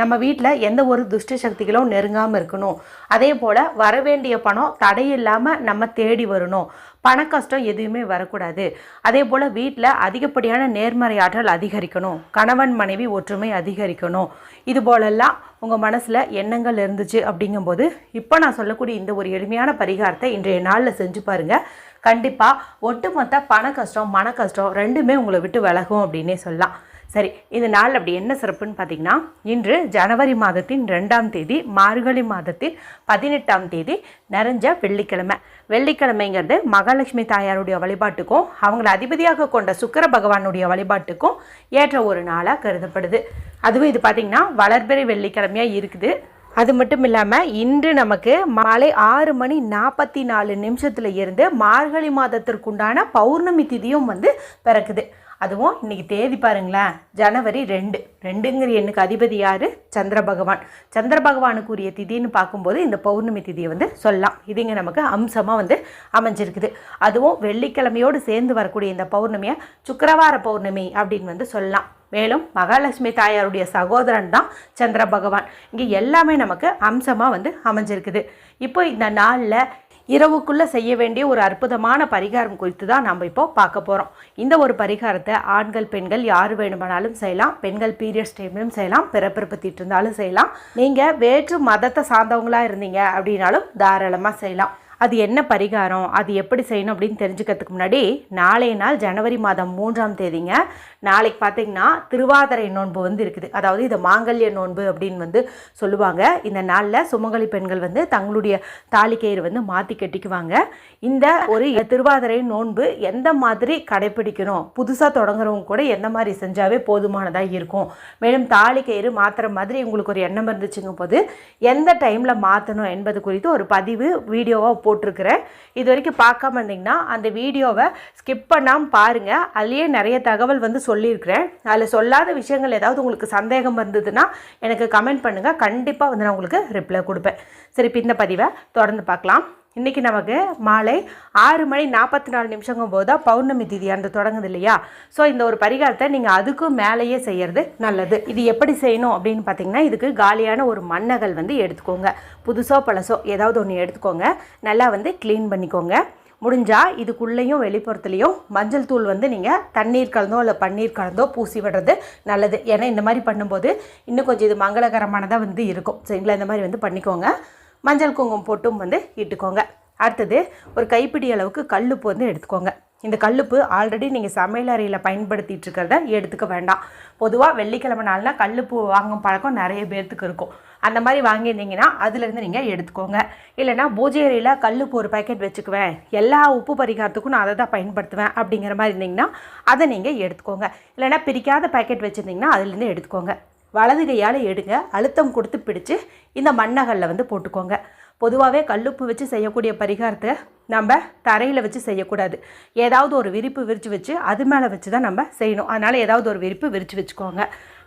நம்ம வீட்டில் எந்த ஒரு துஷ்ட சக்திகளும் நெருங்காமல் இருக்கணும். அதே போல் வரவேண்டிய பணம் தடையில்லாமல் நம்ம தேடி வரணும். பண கஷ்டம் எதுவுமே வரக்கூடாது. அதே போல் வீட்டில் அதிகப்படியான நேர்மறை ஆற்றல் அதிகரிக்கணும். கணவன் மனைவி ஒற்றுமை அதிகரிக்கணும். இது போலெல்லாம் உங்கள் மனசில் எண்ணங்கள் இருந்துச்சு அப்படிங்கும்போது இப்போ நான் சொல்லக்கூடிய இந்த ஒரு எளிமையான பரிகாரத்தை இன்றைய நாளில் செஞ்சு பாருங்கள் கண்டிப்பாக ஒட்டுமொத்த பண கஷ்டம் மன கஷ்டம் ரெண்டுமே உங்களை விட்டு விலகும் அப்படின்னே சொல்லலாம். சரி இந்த நாள் அப்படி என்ன சிறப்புன்னு பார்த்தீங்கன்னா இன்று ஜனவரி மாதத்தின் ரெண்டாம் தேதி மார்கழி மாதத்தின் பதினெட்டாம் தேதி நிறைஞ்ச வெள்ளிக்கிழமை. வெள்ளிக்கிழமைங்கிறது மகாலட்சுமி தாயாருடைய வழிபாட்டுக்கும் அவங்களை அதிபதியாக கொண்ட சுக்கர பகவானுடைய வழிபாட்டுக்கும் ஏற்ற ஒரு நாளாக கருதப்படுது. அதுவும் இது பார்த்திங்கன்னா வளர்பிறை வெள்ளிக்கிழமையாக இருக்குது. அது மட்டும் இல்லாமல் இன்று நமக்கு மாலை ஆறு மணி நாற்பத்தி நாலு நிமிஷத்தில் இருந்து மார்கழி மாதத்திற்குண்டான பௌர்ணமி திதியும் வந்து பிறக்குது. அதுவும் இன்றைக்கி தேதி பாருங்களேன் ஜனவரி ரெண்டு. ரெண்டுங்கிற எண்ணுக்கு அதிபதி யார்? சந்திர பகவான். சந்திர பகவானுக்குரிய திதின்னு பார்க்கும்போது இந்த பௌர்ணமி திதியை வந்து சொல்லலாம். இதுங்க நமக்கு அம்சமாக வந்து அமைஞ்சிருக்குது. அதுவும் வெள்ளிக்கிழமையோடு சேர்ந்து வரக்கூடிய இந்த பௌர்ணமியை சுக்கிரவார பௌர்ணமி அப்படின்னு வந்து சொல்லலாம். மேலும் மகாலட்சுமி தாயாருடைய சகோதரன் தான் சந்திர பகவான். இங்கே எல்லாமே நமக்கு அம்சமாக வந்து அமைஞ்சிருக்குது. இப்போ இந்த நாளில் இரவுக்குள்ளே செய்ய வேண்டிய ஒரு அற்புதமான பரிகாரம் குறித்து தான் நம்ம இப்போ பார்க்க போகிறோம் இந்த ஒரு பரிகாரத்தை ஆண்கள் பெண்கள் யார் வேணுமானாலும் செய்யலாம். பெண்கள் பீரியட்ஸ் டைம்லையும் செய்யலாம். பிறப்பிறப்பத்திட்டு இருந்தாலும் செய்யலாம். நீங்கள் வேற்று மதத்தை சார்ந்தவங்களாக இருந்தீங்க அப்படின்னாலும் தாராளமாக செய்யலாம். அது என்ன பரிகாரம் அது எப்படி செய்யணும் அப்படின்னு தெரிஞ்சுக்கிறதுக்கு முன்னாடி நாளைய நாள் ஜனவரி மாதம் மூன்றாம் தேதிங்க நாளைக்கு பார்த்தீங்கன்னா திருவாதிரை நோன்பு வந்து இருக்குது. அதாவது இது மாங்கல்ய நோன்பு அப்படின்னு வந்து சொல்லுவாங்க. இந்த நாளில் சுமங்கலி பெண்கள் வந்து தங்களுடைய தாலிக்கயிறு வந்து மாற்றி கட்டிக்குவாங்க. இந்த ஒரு திருவாதிரை நோன்பு எந்த மாதிரி கடைப்பிடிக்கணும் புதுசாக தொடங்குறவங்க கூட எந்த மாதிரி செஞ்சாவே போதுமானதாக இருக்கும். மேலும் தாலிக்கயிறு மாற்றுற மாதிரி உங்களுக்கு ஒரு எண்ணம் இருந்துச்சுங்க போது எந்த டைமில் மாற்றணும் என்பது குறித்து ஒரு பதிவு வீடியோவாக போட்டிருக்கிறேன் இது வரைக்கும் பார்க்காம இருந்தீங்கன்னா அந்த வீடியோவை ஸ்கிப் பண்ணாமல் பாருங்கள் அதுலேயே நிறைய தகவல் வந்து சொல்லியிருக்கிறேன். அதில் சொல்லாத விஷயங்கள் ஏதாவது உங்களுக்கு சந்தேகம் இருந்ததுன்னா எனக்கு கமெண்ட் பண்ணுங்கள் கண்டிப்பாக வந்து நான் உங்களுக்கு ரிப்ளை கொடுப்பேன். சரி இப்போ இந்த பதிவை தொடர்ந்து பார்க்கலாம். இன்றைக்கி நமக்கு மாலை ஆறு மணி நாற்பத்தி நாலு நிமிஷங்கும் போது தான் பௌர்ணமி திதி அந்த தொடங்குது இல்லையா? ஸோ இந்த ஒரு பரிகாரத்தை நீங்கள் அதுக்கும் மேலேயே செய்கிறது நல்லது. இது எப்படி செய்யணும் அப்படின்னு பார்த்தீங்கன்னா இதுக்கு காலியான ஒரு மண்ணகல் வந்து எடுத்துக்கோங்க. புதுசோ பழசோ ஏதாவது ஒன்று எடுத்துக்கோங்க. நல்லா வந்து க்ளீன் பண்ணிக்கோங்க. முடிஞ்சால் இதுக்குள்ளேயும் வெளிப்புறத்துலேயும் மஞ்சள் தூள் வந்து நீங்கள் தண்ணீர் கலந்தோ இல்லை பன்னீர் கலந்தோ பூசி விடுறது நல்லது. ஏன்னா இந்த மாதிரி பண்ணும்போது இன்னும் கொஞ்சம் இது மங்களகரமானதாக வந்து இருக்கும். சரிங்களா இந்த மாதிரி வந்து பண்ணிக்கோங்க. மஞ்சள் குங்குமம் போட்டும் வந்து இட்டுக்கோங்க. அடுத்தது ஒரு கைப்பிடி அளவுக்கு கல்லுப்பு வந்து எடுத்துக்கோங்க. இந்த கல்லுப்பு ஆல்ரெடி நீங்கள் சமையல் அறையில் பயன்படுத்திகிட்டு இருக்கிறத எடுத்துக்க வேண்டாம். பொதுவாக வெள்ளிக்கிழமை நாள்னா கல்லுப்பு வாங்கும் பழக்கம் நிறைய பேர்த்துக்கு இருக்கும். அந்த மாதிரி வாங்கியிருந்தீங்கன்னா அதுலேருந்து நீங்கள் எடுத்துக்கோங்க. இல்லைனா பூஜை அறையில் கல்லுப்பு ஒரு பேக்கெட் வச்சுக்குவேன். எல்லா உப்பு பரிகாரத்துக்கும் நான் அதை தான் பயன்படுத்துவேன் அப்படிங்கிற மாதிரி இருந்தீங்கன்னா அதை நீங்கள் எடுத்துக்கோங்க. இல்லைனா பிரிக்காத பேக்கெட் வச்சுருந்தீங்கன்னா அதுலேருந்து எடுத்துக்கோங்க. வலது கையால் எடுங்க. அழுத்தம் கொடுத்து பிடிச்சு இந்த மண்ணகல்ல வந்து போட்டுக்கோங்க. பொதுவாகவே கல்லுப்பு வச்சு செய்யக்கூடிய பரிகாரத்தை நம்ம தரையில் வச்சு செய்யக்கூடாது. ஏதாவது ஒரு விரிப்பு விரித்து வச்சு அது மேலே வச்சு தான் நம்ம செய்யணும். அதனால் ஏதாவது ஒரு விரிப்பு விரித்து வச்சுக்கோங்க.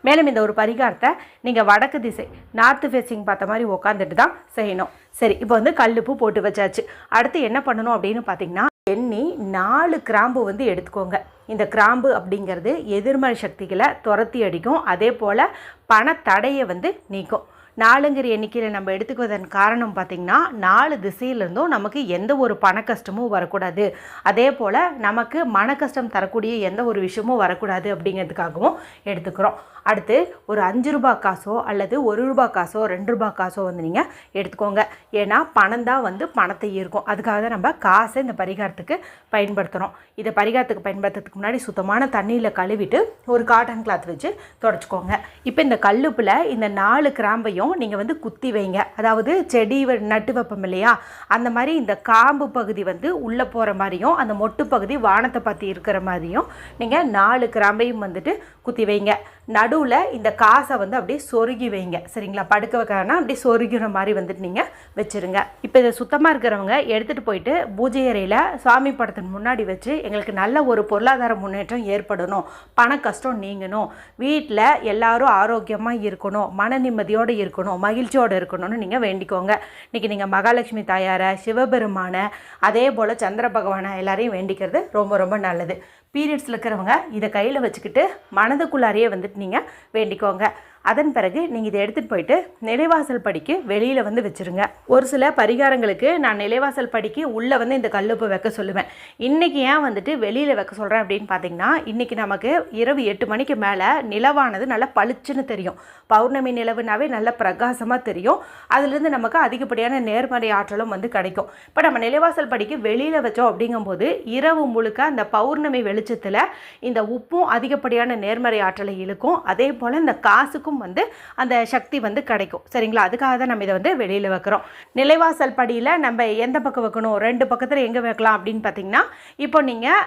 மேலும் இந்த ஒரு பரிகாரத்தை நீங்கள் வடக்கு திசை நார்த்து ஃபேஸிங் பார்த்த மாதிரி உட்காந்துட்டு தான் செய்யணும். சரி இப்போ வந்து கல்லுப்பு போட்டு வச்சாச்சு. அடுத்து என்ன பண்ணணும் அப்படின்னு பார்த்தீங்கன்னா எண்ணி நாலு கிராம்பு வந்து எடுத்துக்கோங்க. இந்த கிராம்பு அப்படிங்கிறது எதிர்மறை சக்திகளை துரத்தி அடிக்கும். அதே போல் பணத்தடையை வந்து நீக்கும். நாலுங்கிற எண்ணிக்கையில் நம்ம எடுத்துக்குவதன் காரணம் பார்த்திங்கன்னா நாலு திசையிலேருந்தும் நமக்கு எந்த ஒரு பண கஷ்டமும் வரக்கூடாது. அதே போல் நமக்கு மன கஷ்டம் தரக்கூடிய எந்த ஒரு விஷயமும் வரக்கூடாது அப்படிங்கிறதுக்காகவும் எடுத்துக்கிறோம். அடுத்து ஒரு அஞ்சு ரூபா காசோ அல்லது ஒரு ரூபா காசோ ரெண்டு ரூபா காசோ வந்து நீங்கள் எடுத்துக்கோங்க. ஏன்னா பணம் தான் வந்து பணத்தை ஈர்க்கும். அதுக்காக தான் நம்ம காசை இந்த பரிகாரத்துக்கு பயன்படுத்துகிறோம் இதை பரிகாரத்துக்கு பயன்படுத்துறதுக்கு முன்னாடி சுத்தமான தண்ணியில் கழுவிட்டு ஒரு காட்டன் கிளாத் வச்சு தொடச்சிக்கோங்க. இப்போ இந்த கல்லுப்பில் இந்த நாலு கிராம்பையும் பகுதியும் நீங்கள் வந்து குத்தி வைங்க. அதாவது செடி நட்டு வைப்போம் இல்லையா? அந்த மாதிரி இந்த காம்பு பகுதி வந்து உள்ளே போகிற மாதிரியும் அந்த மொட்டு பகுதி வானத்தை பற்றி இருக்கிற மாதிரியும் நீங்கள் நாலு கிராம்பையும் வந்துட்டு குத்தி வைங்க. நடுவில் இந்த காசை வந்து அப்படியே சொருகி வைங்க. சரிங்களா? படுக்க வைக்கானா அப்படியே சொருகிற மாதிரி வந்துட்டு நீங்கள் வச்சுருங்க. இப்போ இதை சுத்தமாக இருக்கிறவங்க எடுத்துகிட்டு போயிட்டு பூஜை அறையில் சாமி படத்தின் முன்னாடி வச்சு எங்களுக்கு நல்ல ஒரு பொருளாதார முன்னேற்றம் ஏற்படணும். பண கஷ்டம் நீங்கணும். வீட்டில் எல்லாரும் ஆரோக்கியமாக இருக்கணும். மன நிம்மதியோடு இருக்கணும். மகிழ்ச்சியோடு இருக்கணும்னு நீங்கள் வேண்டிக்கோங்க. இன்றைக்கி நீங்கள் மகாலட்சுமி தாயாரை சிவபெருமானை அதே போல் சந்திர பகவானை எல்லாரையும் வேண்டிக்கிறது ரொம்ப ரொம்ப நல்லது. பீரியட்ஸில் இருக்கிறவங்க இதை கையில் வச்சுக்கிட்டு மனதுக்குள்ளாரையே வந்துட்டு நீங்கள் வேண்டிக்கோங்க. அதன் பிறகு நீங்கள் இதை எடுத்துகிட்டு போயிட்டு நிலைவாசல் படிக்கு வெளியில் வந்து வச்சுருங்க. ஒரு சில பரிகாரங்களுக்கு நான் நிலைவாசல் படிக்கு உள்ளே வந்து இந்த கல்லுப்பு வைக்க சொல்லுவேன். இன்றைக்கி ஏன் வந்துட்டு வெளியில் வைக்க சொல்கிறேன் அப்படின்னு பார்த்தீங்கன்னா இன்றைக்கி நமக்கு இரவு எட்டு மணிக்கு மேலே நிலவானது நல்லா பளிச்சுன்னு தெரியும். பௌர்ணமி நிலவுனாவே நல்ல பிரகாசமாக தெரியும். அதுலேருந்து நமக்கு அதிகப்படியான நேர்மறை ஆற்றலும் வந்து கிடைக்கும். இப்போ நம்ம நிலைவாசல் படிக்கு வெளியில் வச்சோம் அப்படிங்கும்போது இரவு முழுக்க அந்த பௌர்ணமி வெளிச்சத்தில் இந்த உப்பும் அதிகப்படியான நேர்மறை ஆற்றலை இழுக்கும். அதே போல் இந்த காசுக்கும் வந்து அந்த சக்தி வந்து கிடைக்கும். சரிங்களா? அதுக்காக தான் நம்ம இதை வந்து வெளியில் வைக்கிறோம். நிலைவாசல் படியில் நம்ம எந்த பக்கம் வைக்கணும்? ரெண்டு பக்கத்தில் எங்கே வைக்கலாம் அப்படின்னு பார்த்தீங்கன்னா இப்போ நீங்கள்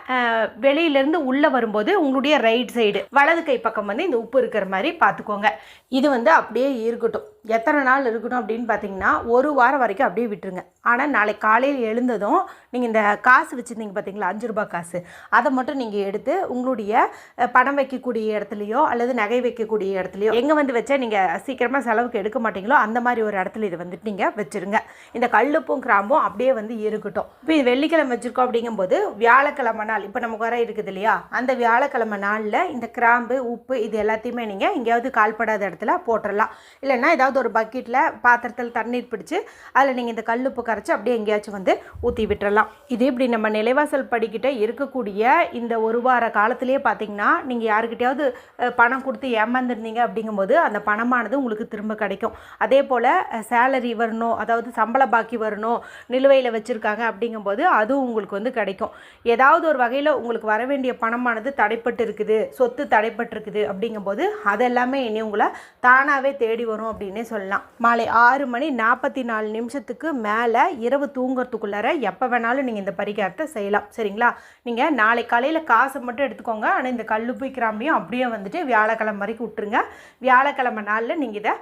வெளியிலேருந்து உள்ளே வரும்போது உங்களுடைய ரைட் சைடு வலது கை பக்கம் வந்து இந்த உப்பு இருக்கிற மாதிரி பார்த்துக்கோங்க இது வந்து அப்படியே இருக்கட்டும். எத்தனை நாள் இருக்கணும் அப்படின்னு பார்த்தீங்கன்னா ஒரு வாரம் வரைக்கும் அப்படியே விட்டுருங்க. ஆனால் நாளைக்கு காலையில் எழுந்ததும் நீங்கள் இந்த காசு வச்சுருந்தீங்க பார்த்தீங்களா அஞ்சு ரூபாய் காசு. அதை மட்டும் நீங்கள் எடுத்து உங்களுடைய பணம் வைக்கக்கூடிய இடத்துலையோ அல்லது நகை வைக்கக்கூடிய இடத்துலையோ எங்கே வந்து வச்சா நீங்கள் சீக்கிரமாக செலவுக்கு எடுக்க மாட்டீங்களோ அந்த மாதிரி ஒரு இடத்துல இதை வந்துட்டு நீங்கள் வச்சுருங்க. இந்த கல்லுப்பும் கிராம்பும் அப்படியே வந்து இருக்கட்டும். இப்போ இது வெள்ளிக்கிழமை வச்சுருக்கோம் அப்படிங்கும்போது வியாழக்கிழமை நாள் இப்போ நமக்கு வர இருக்குது இல்லையா? அந்த வியாழக்கிழமை நாளில் இந்த கிராம்பு உப்பு இது எல்லாத்தையுமே நீங்கள் எங்கேயாவது கால்படாத இடத்துல போட்டுடலாம் இல்லைன்னா ஏதாவது ஒரு பக்கெட்டில் பாத்திரத்தில் தண்ணீர் பிடிச்சு அதில் நீங்கள் இந்த கல்லுப்பு கரைச்சி அப்படியே எங்கேயாச்சும் வந்து ஊற்றி விட்டுறலாம். இது இப்படி நம்ம நிலைவாசல் படிக்கிட்ட இருக்கக்கூடிய இந்த ஒரு வார காலத்திலே பார்த்தீங்கன்னா நீங்கள் யாருக்கிட்டையாவது பணம் கொடுத்து ஏமாந்துருந்தீங்க அப்படிங்கும்போது அந்த பணமானது உங்களுக்கு திரும்ப கிடைக்கும். அதே போல் சேலரி வரணும் அதாவது சம்பள பாக்கி வரணும் நிலுவையில் வச்சுருக்காங்க அப்படிங்கும்போது அதுவும் உங்களுக்கு வந்து கிடைக்கும். ஏதாவது ஒரு வகையில் உங்களுக்கு வர வேண்டிய பணமானது தடைப்பட்டு இருக்குது சொத்து தடைப்பட்டிருக்குது அப்படிங்கும்போது அதெல்லாமே இனி உங்களை தானாகவே தேடி வரும் அப்படின்னே சொல்லலாம். மாலை ஆறு மணி நாற்பத்தி நாலு நிமிஷத்துக்கு மேலே இரவு தூங்குறதுக்குள்ளார எப்போ வேணாலும் நீங்கள் இந்த பரிகாரத்தை செய்யலாம். சரிங்களா? நீங்கள் நாளை காலையில் காசை மட்டும் எடுத்துக்கோங்க. ஆனால் இந்த கல்லுப்பு கிராம்பையும் அப்படியே வந்துட்டு வியாழக்கிழமை வரைக்கும் விட்டுருங்க. வியாழக்கிழமை நாளில் நீங்கள் இதை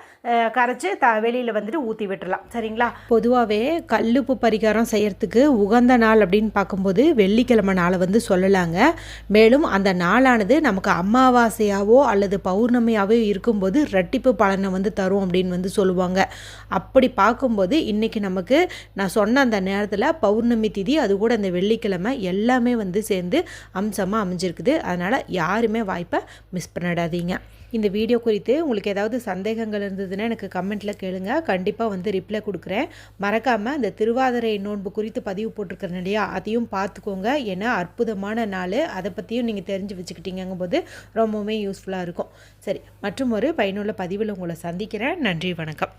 கரைச்சி த வெளியில் வந்துட்டு ஊற்றி விட்டுறலாம். சரிங்களா? பொதுவாகவே கல்லுப்பு பரிகாரம் செய்கிறதுக்கு உகந்த நாள் அப்படின்னு பார்க்கும்போது வெள்ளிக்கிழமை நாளை வந்து சொல்லலாங்க. மேலும் அந்த நாளானது நமக்கு அமாவாசையாவோ அல்லது பௌர்ணமியாவோ இருக்கும்போது ரெட்டிப்பு பலனை வந்து தரும் அப்படின்னு வந்து சொல்லுவாங்க. அப்படி பார்க்கும்போது இன்றைக்கி நமக்கு நான் சொன்ன அந்த நேரத்தில் பௌர்ணமி திதி அது கூட அந்த வெள்ளிக்கிழமை எல்லாமே வந்து சேர்ந்து அம்சமாக அமைஞ்சிருக்குது. அதனால் யாருமே வாய்ப்பை மிஸ் பண்ணிடாதீங்க இந்த வீடியோ குறித்து உங்களுக்கு ஏதாவது சந்தேகங்கள் இருந்ததுன்னா எனக்கு கமெண்ட்டில் கேளுங்க. கண்டிப்பாக வந்து ரிப்ளை கொடுக்குறேன். மறக்காமல் அந்த திருவாதிரை நோன்பு குறித்து பதிவு போட்டிருக்கிறேன் இல்லையா அதையும் பார்த்துக்கோங்க. ஏன்னா அற்புதமான நாள். அதை பற்றியும் நீங்கள் தெரிஞ்சு வச்சுக்கிட்டீங்கும் போது ரொம்பவுமே யூஸ்ஃபுல்லாக இருக்கும். சரி மற்றும் ஒரு பயனுள்ள பதிவில் உங்களை சந்திக்கிறேன். நன்றி வணக்கம்.